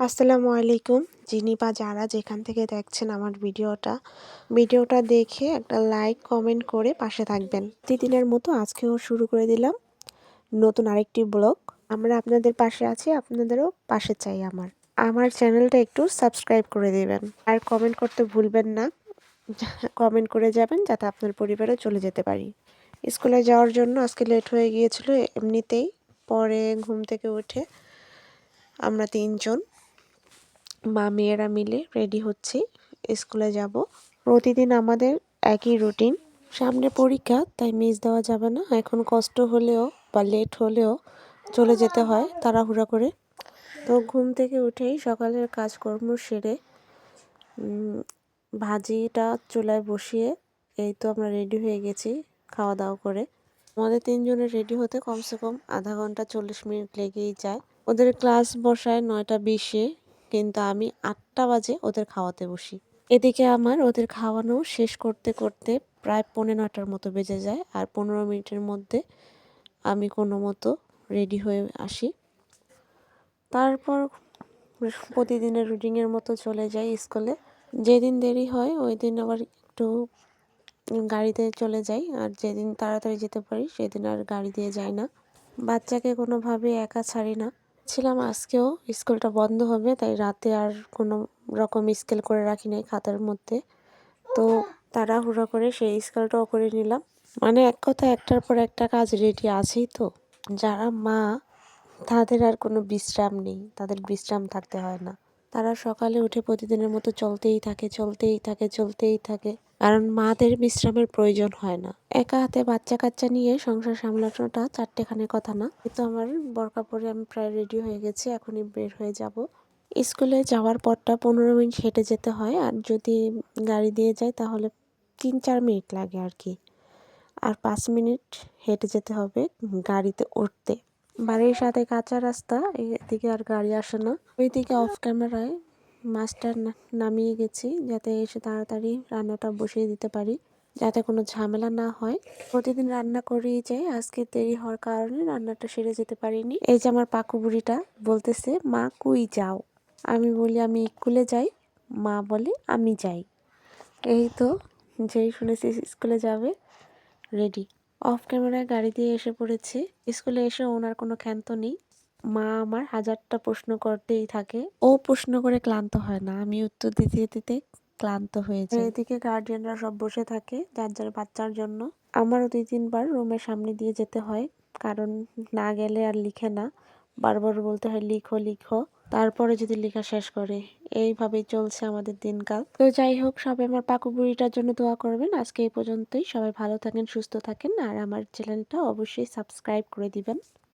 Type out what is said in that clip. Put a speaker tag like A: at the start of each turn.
A: আসসালামু আলাইকুম। যিনি বা যারা যেখান থেকে দেখছেন আমার ভিডিওটা ভিডিওটা দেখে একটা লাইক, কমেন্ট করে পাশে থাকবেন। প্রতিদিনের মতো আজকেও শুরু করে দিলাম নতুন আরেকটি ব্লগ। আমরা আপনাদের পাশে আছি, আপনাদেরও পাশে চাই আমার। আমার চ্যানেলটা একটু সাবস্ক্রাইব করে দেবেন। আর কমেন্ট করতে ভুলবেন না, কমেন্ট করে যাবেন যাতে আপনার পরিবারে চলে যেতে পারি। স্কুলে যাওয়ার জন্য আজকে লেট হয়ে গিয়েছিল, এমনিতেই পরে ঘুম থেকে উঠে আমরা তিনজন। মা মেয়েরা মিলে রেডি হচ্ছি স্কুলে যাব। প্রতিদিন আমাদের একই রুটিন সামনে পরীক্ষা, তাই মিস দেওয়া যাবে না। এখন কষ্ট হলেও বা লেট হলেও চলে যেতে হয় তাড়াহুড়া করে। তো ঘুম থেকে উঠেই সকালের কাজকর্ম সেরে ভাজিটা চুলায় বসিয়ে, এই তো আমরা রেডি হয়ে গেছি খাওয়া দাওয়া করে। আমাদের তিনজনের রেডি হতে কমসে কম আধা ঘণ্টা চল্লিশ মিনিট লেগেই যায়। ওদের ক্লাস বসায় নয়টা বিশে। কিন্তু আমি আটটা বাজে ওদের খাওয়াতে বসি। এদিকে আমার ওদের খাওয়ানো শেষ করতে করতে প্রায় পৌনে নটার মতো বেজে যায় আর পনেরো মিনিটের মধ্যে আমি কোনো মতো রেডি হয়ে আসি। তারপর প্রতিদিনের রুটিনের মতো চলে যাই স্কুলে। যেদিন দেরি হয় ওই দিন আবার একটু গাড়িতে চলে যাই আর যেদিন তাড়াতাড়ি যেতে পারি সেদিন আর গাড়ি দিয়ে যাই না। বাচ্চাকে কোনোভাবে একা ছাড়ি না। ছিলাম আজকেও স্কুলটা বন্ধ হবে, তাই রাতে আর কোনো রকম স্কেল করে রাখি নাই খাতার মধ্যে। তো তাড়াহুড়ো করে সেই স্কেলটাও করে নিলাম। মানে এক কথা, একটার পর একটা কাজ রেডি আছেই তো। যারা মা, তাদের আর কোনো বিশ্রাম নেই, তাদের বিশ্রাম থাকতে হয় না। তারা সকালে উঠে প্রতিদিনের মতো চলতেই থাকে চলতেই থাকে চলতেই থাকে। কারণ মাদের বিশ্রামের প্রয়োজন হয় না। একা হাতে বাচ্চা কাচ্চা নিয়ে সংসার সামলানোটা চারটেখানে কথা না। কিন্তু আমার বরকা পরে আমি প্রায় রেডি হয়ে গেছি, এখনই বের হয়ে যাব। স্কুলে যাওয়ার পরটা পনেরো মিনিট হেঁটে যেতে হয়, আর যদি গাড়ি দিয়ে যাই তাহলে তিন চার মিনিট লাগে আর কি। আর পাঁচ মিনিট হেঁটে যেতে হবে গাড়িতে উঠতে। বাড়ির সাথে কাঁচা রাস্তা, এদিকে আর গাড়ি আসে না। ওইদিকে অফ ক্যামেরায় মাছটা নামিয়ে গেছি যাতে এসে তাড়াতাড়ি রান্নাটা বসিয়ে দিতে পারি, যাতে কোনো ঝামেলা না হয়। প্রতিদিন রান্না করেই যাই আজকে দেরি হওয়ার কারণে রান্নাটা সেরে যেতে পারিনি। এই যে আমার পাকু বুড়িটা বলতেছে, মা, কুই যাও? আমি বলি, আমি স্কুলে যাই। মা বলে, আমি যাই। এই তো, যেই শুনেছি, স্কুলে যাবে রেডি অফ ক্যামেরায় গাড়ি দিয়ে এসে পড়েছি। স্কুলে এসে ওনার কোনো ক্ষান্ত নেই। মা আমার হাজারটা প্রশ্ন করতেই থাকে। ও প্রশ্ন করে ক্লান্ত হয় না। আমি উত্তর দিতে দিতে ক্লান্ত হয়েছে এদিকে গার্জিয়ানরা সব বসে থাকে যার যার বাচ্চার জন্য। আমারও দুই তিনবার রুমের সামনে দিয়ে যেতে হয়। কারণ না গেলে আর লিখে না। বারবার বলতে হয় লিখো লিখো। তারপরে যদি লেখা শেষ করে, এইভাবেই চলছে আমাদের দিনকাল। তো যাই হোক, সবাই আমার পাকু বুড়িটার জন্য দোয়া করবেন। আজকে এই পর্যন্তই। সবাই ভালো থাকেন, সুস্থ থাকেন। আর আমার চ্যানেলটা অবশ্যই সাবস্ক্রাইব করে দিবেন।